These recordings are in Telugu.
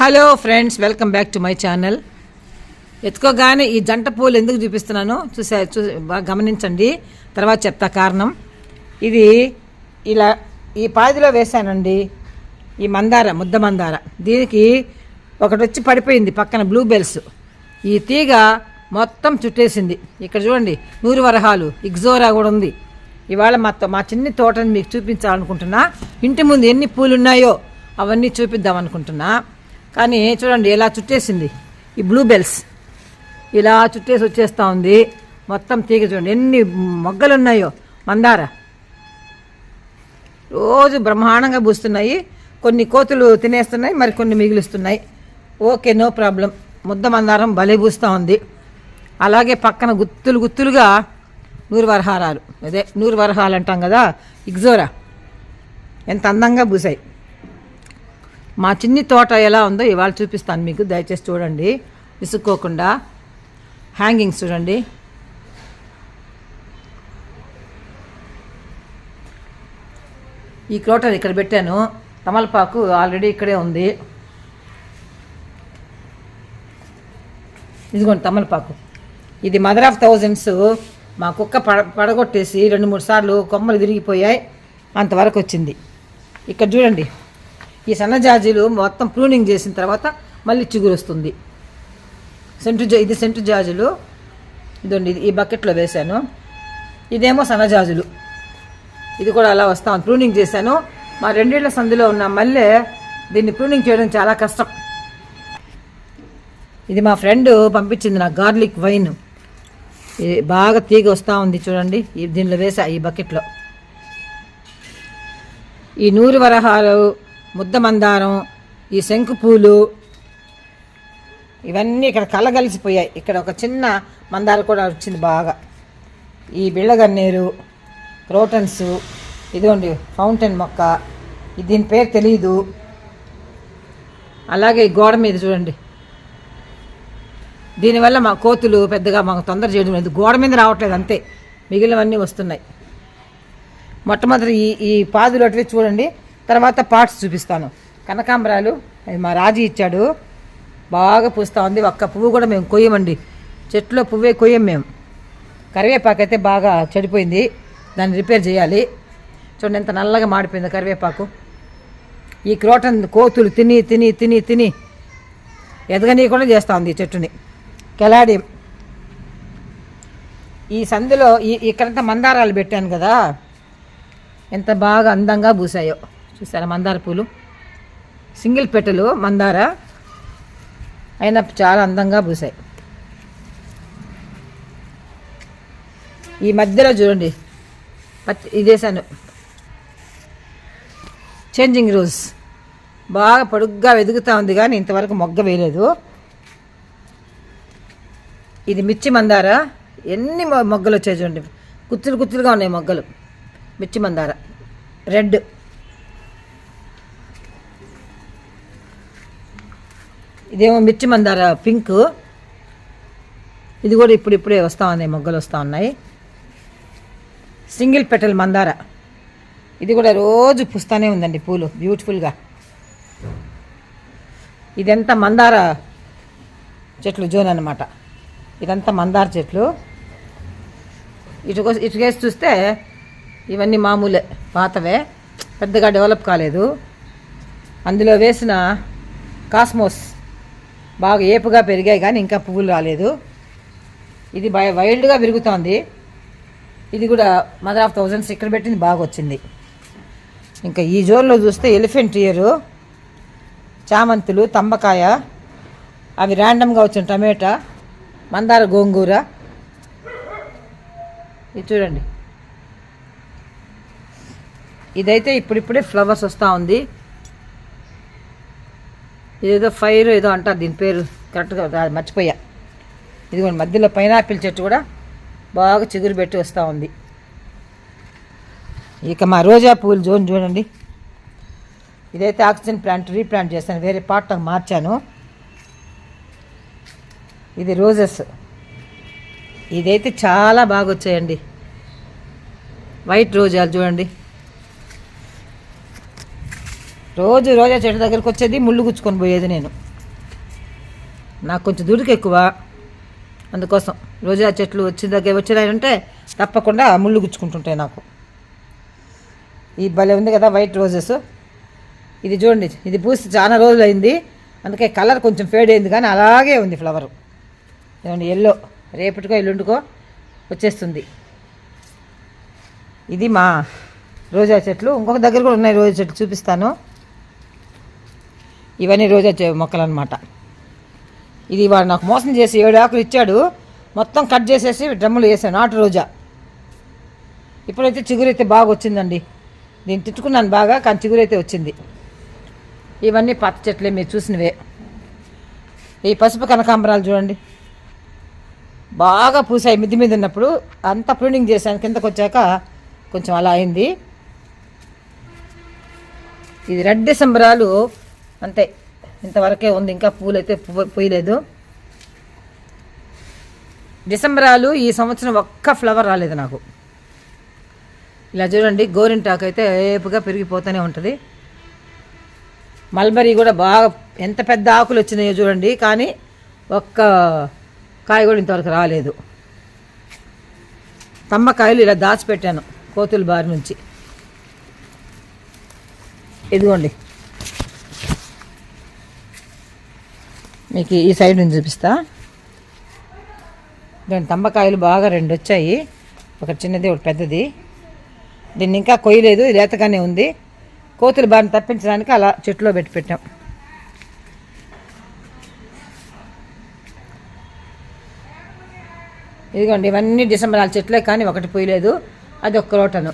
Hello friends welcome back to my channel ఎత్తుకోగానే ఈ జంట పూలు ఎందుకు చూపిస్తున్నానో చూసా చూ గమనించండి. తర్వాత చెప్తా కారణం. ఇది ఇలా ఈ పాదిలో వేశానండి. ఈ మందార ముద్ద మందార. దీనికి ఒకటి వచ్చి పడిపోయింది పక్కన బ్లూ బెల్స్ ఈ తీగ మొత్తం చుట్టేసింది. ఇక్కడ చూడండి నూరు వరహాలు ఇగ్జోరా కూడా ఉంది. ఇవాళ మా మా చిన్ని తోటని మీకు చూపించాలనుకుంటున్నా. ఇంటి ముందు ఎన్ని పూలు ఉన్నాయో అవన్నీ చూపిద్దాం అనుకుంటున్నా కానీ చూడండి ఇలా చుట్టేసింది. ఈ బ్లూ బెల్స్ ఇలా చుట్టేసి వచ్చేస్తూ ఉంది. మొత్తం తీగ చూడండి ఎన్ని మొగ్గలు ఉన్నాయో. మందార. రోజు బ్రహ్మాండంగా పూస్తున్నాయి. కొన్ని కోతులు తినేస్తున్నాయి మరి కొన్ని మిగులుస్తున్నాయి. Okay no problem. ముద్ద మందారం భలే పూస్తూ ఉంది. అలాగే పక్కన గుత్తులు గుత్తులుగా నూరు వరహారాలు అదే నూరు వరహాలు అంటాం కదా ఇగ్జోరా. ఎంత అందంగా పూసాయి. మా చిన్ని తోట ఎలా ఉందో ఇవాళ చూపిస్తాను మీకు దయచేసి చూడండి. విసుక్కోకుండా. హ్యాంగింగ్స్ చూడండి. ఈ క్లోటర్ ఇక్కడ పెట్టాను. తమలపాకు ఆల్రెడీ ఇక్కడే ఉంది. ఇదిగోండి తమలపాకు. ఇది మదర్ ఆఫ్ థౌజండ్స్. మా కుక్క పడ పడగొట్టేసి రెండు మూడు సార్లు కొమ్మలు తిరిగిపోయాయి అంతవరకు వచ్చింది. ఇక్కడ చూడండి. ఈ సన్నజాజీలు మొత్తం ప్రూనింగ్ చేసిన తర్వాత మళ్ళీ చిగురు వస్తుంది సెంటు జా ఇది సెంటు జాజులు. ఇదండి ఇది ఈ బకెట్లో వేశాను. ఇదేమో సన్నజాజులు. ఇది కూడా అలా వస్తాను ప్రూనింగ్ చేశాను. మా రెండేళ్ళ సందులో ఉన్న మళ్ళీ దీన్ని ప్రూనింగ్ చేయడం చాలా కష్టం. ఇది మా ఫ్రెండ్ పంపించింది నా గార్లిక్ వైన్. ఇది బాగా తీగ వస్తూ ఉంది చూడండి. దీనిలో వేసా ఈ బకెట్లో. ఈ నూరు వరహాలు ముద్ద మందారం ఈ శంకు పూలు ఇవన్నీ ఇక్కడ కలగలిసిపోయాయి. ఇక్కడ ఒక చిన్న మందారం కూడా వచ్చింది బాగా. ఈ బిళ్ళగన్నేరు క్రోటన్స్ ఇదిగోండి ఫౌంటైన్ మొక్క దీని పేరు తెలియదు అలాగే ఈ గోడ మీద చూడండి. దీనివల్ల మా కోతులు పెద్దగా మాకు తొందర చేయడం లేదు. గోడ మీద రావట్లేదు అంతే. మిగిలినవన్నీ వస్తున్నాయి. మొట్టమొదటి ఈ ఈ పాదులు అటువే చూడండి. తర్వాత పార్ట్స్ చూపిస్తాను. కనకాంబరాలు అది మా రాజీ ఇచ్చాడు. బాగా పూస్తూ ఉంది. ఒక్క పువ్వు కూడా మేము కొయ్యమండి. చెట్లో పువ్వే కొయ్యం మేము. కరివేపాకు అయితే బాగా చెడిపోయింది. దాన్ని రిపేర్ చేయాలి. చూడండి ఎంత నల్లగా మాడిపోయింది కరివేపాకు. ఈ క్రోటన్ కోతులు తిని తిని తిని తిని ఎదగనీయకుండా చేస్తూ ఉంది చెట్టుని. కెలాడియం ఈ సందులో ఈ ఇక్కడంతా మందారాలు పెట్టాను కదా. ఎంత బాగా అందంగా పూసాయో. చూసారా? మందార పూలు. సింగిల్ పెట్టెలు మందార. అయినా చాలా అందంగా పూసాయి. ఈ మధ్యలో చూడండి. పచ్చి ఇదేసాను చేంజింగ్ రోజ్ బాగా పొడుగ్గా వెదుగుతూ ఉంది కానీ ఇంతవరకు మొగ్గ వేయలేదు. ఇది మిర్చి మందార. ఎన్ని మొగ్గలు వచ్చాయి చూడండి. కుత్తులు కుత్తులుగా ఉన్నాయి మొగ్గలు. మిర్చి మందార. రెడ్ ఇదేమో మిర్చి మందార పింక్. ఇది కూడా ఇప్పుడు ఇప్పుడే వస్తూ ఉన్నాయి మొగ్గలు వస్తూ ఉన్నాయి. సింగిల్ పెటల్ మందార. ఇది కూడా రోజు పుస్తానే ఉందండి పూలు బ్యూటిఫుల్గా. ఇదంతా మందార చెట్లు జోన్ అనమాట ఇదంతా మందార చెట్లు. ఇటు ఇటుకేసి చూస్తే ఇవన్నీ మామూలే పాతవే. పెద్దగా డెవలప్ కాలేదు. అందులో వేసిన కాస్మోస్ బాగా ఏపుగా పెరిగాయి కానీ ఇంకా పువ్వులు రాలేదు. ఇది బై వైల్డ్గా పెరుగుతోంది ఇది కూడా మదర్ ఆఫ్ థౌజండ్స్ ఇక్కడ పెట్టింది బాగా వచ్చింది. ఇంకా ఈ జోన్లో చూస్తే ఎలిఫెంట్ ఇయరు చామంతులు తంబకాయ అవి ర్యాండమ్గా వచ్చిన టమాటా మందార గోంగూర. ఇది చూడండి. ఇదైతే ఇప్పుడిప్పుడే ఫ్లవర్స్ వస్తూ ఉంది. ఇదేదో ఫైర్ ఏదో అంటారు దీని పేరు. కరెక్ట్గా రా- మర్చిపోయా. ఇదిగోండి మధ్యలో పైనాపిల్ చెట్టు కూడా బాగా చిగురు పెట్టి వస్తూ ఉంది. ఇక మా రోజా పూలు జోన్ చూడండి. ఇదైతే ఆక్సిజన్ ప్లాంట్ రీప్లాంట్ చేస్తాను వేరే పార్ట్ మార్చాను. ఇది రోజెస్. ఇదైతే చాలా బాగా వచ్చాయండి. వైట్ రోజాలు చూడండి. రోజు రోజా చెట్టు దగ్గరకు వచ్చేది ముళ్ళు గుచ్చుకొని పోయేది నేను. నాకు కొంచెం దుడికి ఎక్కువ. అందుకోసం రోజా చెట్లు వచ్చిన దగ్గర వచ్చినాయంటే తప్పకుండా ముళ్ళు గుచ్చుకుంటుంటాయి నాకు. ఈ భలే ఉంది కదా వైట్ రోజెస్ ఇది చూడండి ఇది పూసి చాలా రోజులు అయింది అందుకే కలర్ కొంచెం ఫేడ్ అయింది కానీ అలాగే ఉంది ఫ్లవర్ ఏమండి ఎల్లో రేపటికో ఎల్లుండికో వచ్చేస్తుంది. ఇది మా రోజా చెట్లు. ఇంకొక దగ్గర కూడా ఉన్నాయి రోజా చెట్లు చూపిస్తాను. ఇవన్నీ రోజా మొక్కలు అనమాట ఇది వాడు నాకు మోసం చేసి ఏడు ఆకులు ఇచ్చాడు. మొత్తం కట్ చేసేసి డ్రమ్ములు వేసాను నాటు రోజా. ఇప్పుడైతే చిగురు అయితే బాగా వచ్చిందండి. నేను తిట్టుకున్నాను బాగా కానీ చిగురు అయితే వచ్చింది. ఇవన్నీ పచ్చ చెట్లే మీరు చూసినవే. ఈ పసుపు కనకాంబరాలు చూడండి. బాగా పూసాయి మిద్ది మీద ఉన్నప్పుడు. అంతా ప్రూనింగ్ చేశాను. కిందకు వచ్చాక కొంచెం అలా అయింది. ఇది రెడ్ డిసెంబరాలు అంతే. ఇంతవరకే ఉంది. ఇంకా పూలు అయితే పోయలేదు. డిసెంబరాలు ఈ సంవత్సరం ఒక్క ఫ్లవర్ రాలేదు నాకు. ఇలా చూడండి గోరింటాకు అయితే ఏపుగా పెరిగిపోతూనే ఉంటుంది. మల్బరీ కూడా బాగా ఎంత పెద్ద ఆకులు వచ్చినాయో చూడండి కానీ ఒక్క కాయ కూడా ఇంతవరకు రాలేదు. తమ్మకాయలు ఇలా దాచిపెట్టాను కోతుల బారి నుంచి. ఇదిగోండి. మీకు ఈ సైడ్ నుంచి చూపిస్తా. దాని తంబకాయలు బాగా రెండు వచ్చాయి. ఒకటి చిన్నది ఒకటి పెద్దది. దీన్ని ఇంకా కొయ్యలేదు లేతగానే ఉంది. కోతులు బాగా తప్పించడానికి అలా చెట్టులో పెట్టి పెట్టాం. ఇదిగోండి ఇవన్నీ డిసెంబర్ నాలుగు చెట్లే కానీ ఒకటి పోయలేదు. అది ఒక్క రోటను.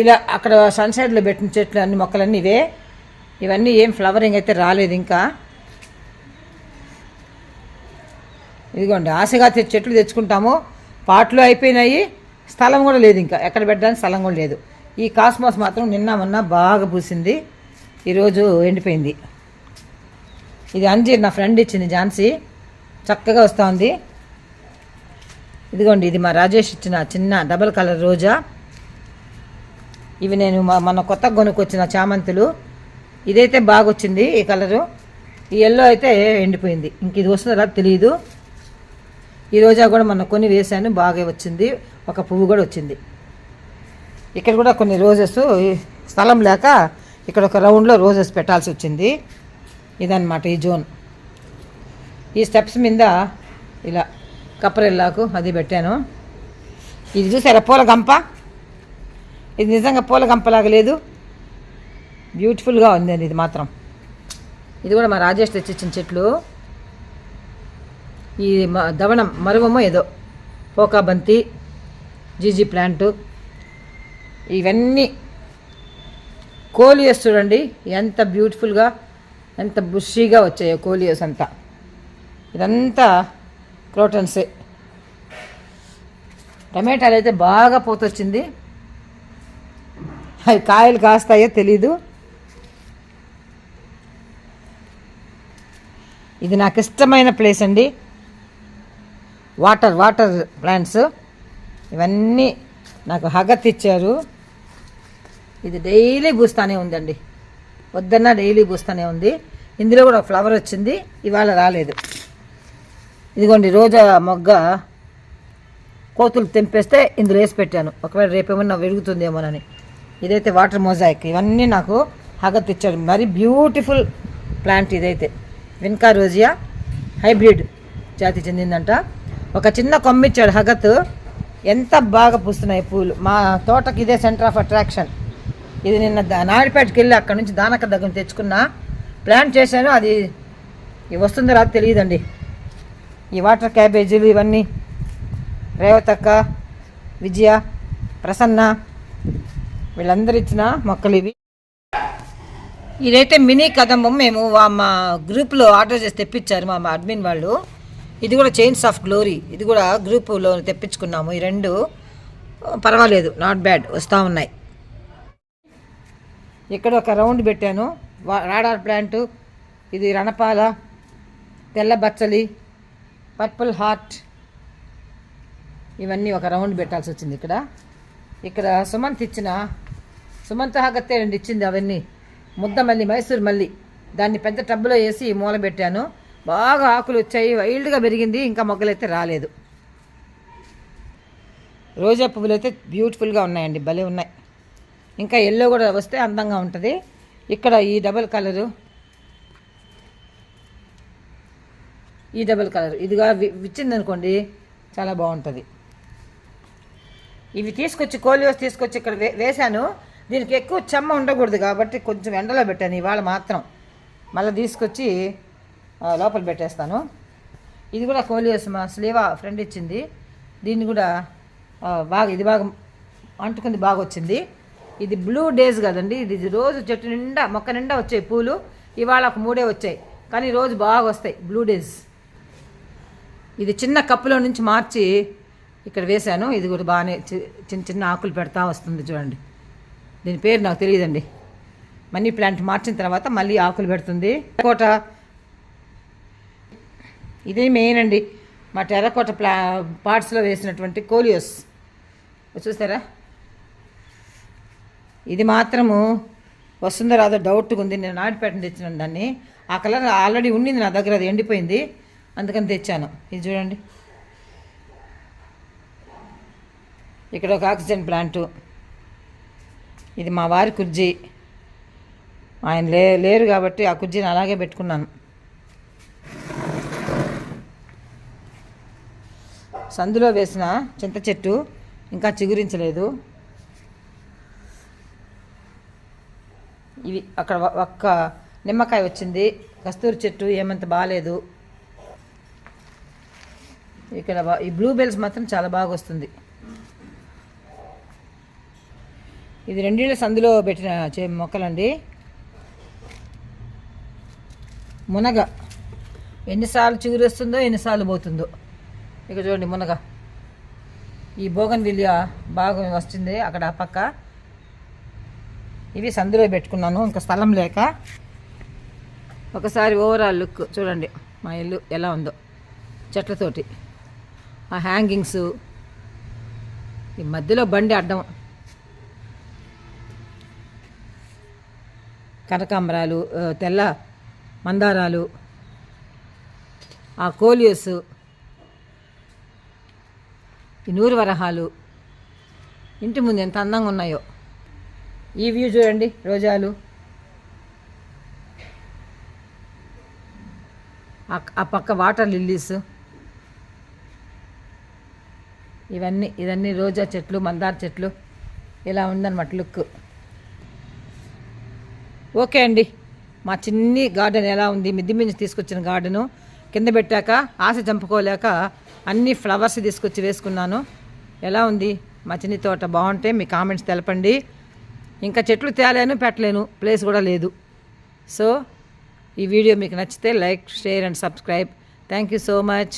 ఇలా అక్కడ సన్సైడ్లో పెట్టిన చెట్లు అన్ని మొక్కలన్నీ ఇవే. ఇవన్నీ ఏం ఫ్లవరింగ్ అయితే రాలేదు ఇంకా. ఇదిగోండి ఆశగా చెట్లు తెచ్చుకుంటాము. పాటలు అయిపోయినాయి. స్థలం కూడా లేదు ఇంకా. ఎక్కడ పెట్టడానికి స్థలం కూడా లేదు. ఈ కాస్మాస్ మాత్రం నిన్న మొన్న బాగా పూసింది. ఈరోజు ఎండిపోయింది. ఇది అంజీర్ నా ఫ్రెండ్ ఇచ్చింది ఝాన్సీ. చక్కగా వస్తూ ఉంది. ఇదిగోండి ఇది మా రాజేష్ ఇచ్చిన చిన్న డబల్ కలర్ రోజా. ఇవి నేను మన కొత్త కొనుక్కొచ్చిన చామంతులు. ఇదైతే బాగా వచ్చింది ఈ కలరు. ఈ ఎల్లో అయితే ఎండిపోయింది. ఇంక ఇది వస్తుందో రాదో తెలియదు ఈ రోజా కూడా మొన్న కొన్ని వేశాను బాగా వచ్చింది. ఒక పువ్వు కూడా వచ్చింది. ఇక్కడ కూడా కొన్ని రోజెస్ స్థలం లేక ఇక్కడ ఒక రౌండ్లో రోజెస్ పెట్టాల్సి వచ్చింది. ఇదన్నమాట ఈ జోన్. ఈ స్టెప్స్ మీద ఇలా కప్పరెల్లాకు అది పెట్టాను. ఇది చూసారా పూల గంప ఇది నిజంగా పూల గంపలాగా లేదు. బ్యూటిఫుల్గా ఉందండి ఇది మాత్రం. ఇది కూడా మా రాజేష్ తెచ్చిచ్చిన చెట్లు. ఈ మ- దవనం మరువమో ఏదో పోకా బంతి జీజీ ప్లాంటు ఇవన్నీ కోలియస్ చూడండి ఎంత బ్యూటిఫుల్గా ఎంత బుషీగా వచ్చాయో కోలియస్ అంతా. ఇదంతా క్రోటన్సే. టమాటాలు అయితే బాగా పోతొచ్చింది. అవి కాయలు కాస్తాయో తెలీదు. ఇది నాకు ఇష్టమైన ప్లేస్ అండి. Water water plants. ఇవన్నీ నాకు హగత్ ఇచ్చారు. ఇది డైలీ పూస్తానే ఉందండి. వద్దన్న డైలీ పూస్తానే ఉంది. ఇందులో కూడా ఫ్లవర్ వచ్చింది. ఇవాళ రాలేదు. ఇదిగోండి రోజా మొగ్గ కోతులు తెంపేస్తే ఇందులో వేసి పెట్టాను. ఒకవేళ రేపేమన్నా వెలుగుతుందేమోనని. ఇదైతే వాటర్ మొజాయిక్. ఇవన్నీ నాకు హగత్ ఇచ్చారు. మరి బ్యూటిఫుల్ ప్లాంట్ ఇదైతే. విన్కా రోజియా? హైబ్రిడ్ జాతి చెందిందంట. ఒక చిన్న కొమ్మిచ్చాడు హగత్. ఎంత బాగా పూస్తున్నాయి పూలు. మా తోటకి ఇదే సెంటర్ ఆఫ్ అట్రాక్షన్ ఇది నిన్న దా- నాయుడుపేటకి వెళ్ళి అక్కడ నుంచి దానక్క దగ్గర తెచ్చుకున్నా. ప్లాన్ చేశాను అది వస్తుందో రాదు తెలియదండి. ఈ వాటర్ క్యాబేజీలు ఇవన్నీ. రేవతక్క విజయ ప్రసన్న వీళ్ళందరూ ఇచ్చిన మొక్కలు ఇవి. ఇదైతే మినీ కదంబం. మేము మా గ్రూప్లో ఆర్డర్ చేసి తెప్పించారు మా అడ్మిన్ వాళ్ళు. ఇది కూడా చైన్స్ ఆఫ్ గ్లోరీ ఇది కూడా గ్రూపులో తెప్పించుకున్నాము. ఈ రెండు పర్వాలేదు నాట్ బ్యాడ్ వస్తూ ఉన్నాయి. ఇక్కడ ఒక రౌండ్ పెట్టాను. Radar plant. ఇది రణపాల తెల్ల బచ్చలి పర్పుల్ హార్ట్. ఇవన్నీ ఒక రౌండ్ పెట్టాల్సి వచ్చింది ఇక్కడ. ఇక్కడ సుమంత్ ఇచ్చిన సుమంత్ హాగత్తే రెండు ఇచ్చింది అవన్నీ. ముద్ద మల్లి మైసూర్ మల్లి. దాన్ని పెద్ద టబ్బులో వేసి మూల పెట్టాను బాగా ఆకులు వచ్చాయి వైల్డ్గా పెరిగింది ఇంకా మొగ్గలైతే రాలేదు. రోజా పువ్వులు అయితే బ్యూటిఫుల్గా ఉన్నాయండి భలే ఉన్నాయి. ఇంకా ఎల్లో కూడా వస్తే అందంగా ఉంటుంది. ఇక్కడ ఈ డబల్ కలరు. ఈ డబల్ కలర్. ఇదిగా విచ్చిందనుకోండి చాలా బాగుంటుంది. ఇవి తీసుకొచ్చి కోలియోస్ తీసుకొచ్చి ఇక్కడ వే వేశాను. దీనికి ఎక్కువ చెమ్మ ఉండకూడదు కాబట్టి కొంచెం ఎండలో పెట్టాను ఇవాళ మాత్రం. మళ్ళీ తీసుకొచ్చి లోపల పెట్టేస్తాను. ఇది కూడా కోలియోస్ మా స్లీవా ఫ్రెండ్ ఇచ్చింది. దీన్ని కూడా బాగా ఇది బాగా అంటుకుంది బాగా వచ్చింది. ఇది బ్లూ డేస్ కదండి ఇది రోజు చెట్టు నిండా మొక్క నిండా వచ్చాయి పూలు. ఇవాళ ఒక మూడే వచ్చాయి కానీ రోజు బాగా వస్తాయి బ్లూ డేస్. ఇది చిన్న కప్పులో నుంచి మార్చి ఇక్కడ వేశాను. ఇది కూడా బాగానే చి- చిన్న చిన్న ఆకులు పెడతా వస్తుంది చూడండి. దీని పేరు నాకు తెలియదండి. మనీ ప్లాంట్ మార్చిన తర్వాత మళ్ళీ ఆకులు పెడుతుంది. టెరకోట ఇది మెయిన్ అండి. మా టెరకోట ప్లా పార్ట్స్లో వేసినటువంటి కోలియోస్. చూసారా? ఇది మాత్రము వస్తుందో రాదో డౌట్గా ఉంది. నేను నాటిపేట తెచ్చిన దాన్ని. ఆ కలర్ ఆల్రెడీ ఉండింది నా దగ్గర అది ఎండిపోయింది. అందుకని తెచ్చాను. ఇది చూడండి. ఇక్కడ ఒక ఆక్సిజన్ ప్లాంటు. ఇది మా వారి కుర్జీ. ఆయన లే లేరు కాబట్టి ఆ కుర్జీని అలాగే పెట్టుకున్నాను. సందులో వేసిన చింత చెట్టు ఇంకా చిగురించలేదు. ఇవి అక్కడ ఒక్క నిమ్మకాయ వచ్చింది. కస్తూరి చెట్టు ఏమంత బాగాలేదు ఇక్కడ ఈ బ్లూ బెల్స్ మాత్రం చాలా బాగా వస్తుంది. ఇది రెండేళ్ళ సందులో పెట్టిన చే మొక్కలండి. మునగ. ఎన్నిసార్లు చిగురుస్తుందో ఎన్నిసార్లు పోతుందో. ఇక చూడండి మునగ. ఈ బోగన్ విలియా బాగా వస్తుంది అక్కడ పక్క. ఇవి సందులో పెట్టుకున్నాను ఇంకా స్థలం లేక. ఒకసారి ఓవరాల్ లుక్ చూడండి మా ఇల్లు ఎలా ఉందో చెట్లతోటి. ఆ హ్యాంగింగ్స్ ఈ మధ్యలో బండి అడ్డం. కనకాంబరాలు తెల్ల మందారాలు ఆ కోలియస్ ఈ నూరు వరహాలు ఇంటి ముందు ఎంత అందంగా ఉన్నాయో. ఈ వ్యూ చూడండి రోజాలు. ఆ- ఆ పక్క వాటర్ లిల్లీస్. ఇవన్నీ ఇవన్నీ రోజా చెట్లు మందార చెట్లు. ఇలా ఉందన్నమాట లుక్. ఓకే అండి. మా చిన్ని గార్డెన్ ఎలా ఉంది? మిద్ది మించి తీసుకొచ్చిన గార్డెను. కింద పెట్టాక ఆశ చంపుకోలేక అన్ని ఫ్లవర్స్ తీసుకొచ్చి వేసుకున్నాను. ఎలా ఉంది? మా చిన్ని తోట బాగుంటే మీ కామెంట్స్ తెలపండి. ఇంకా చెట్లు తేలేను పెట్టలేను. ప్లేస్ కూడా లేదు. సో ఈ వీడియో మీకు నచ్చితే like share and subscribe. Thank you so much.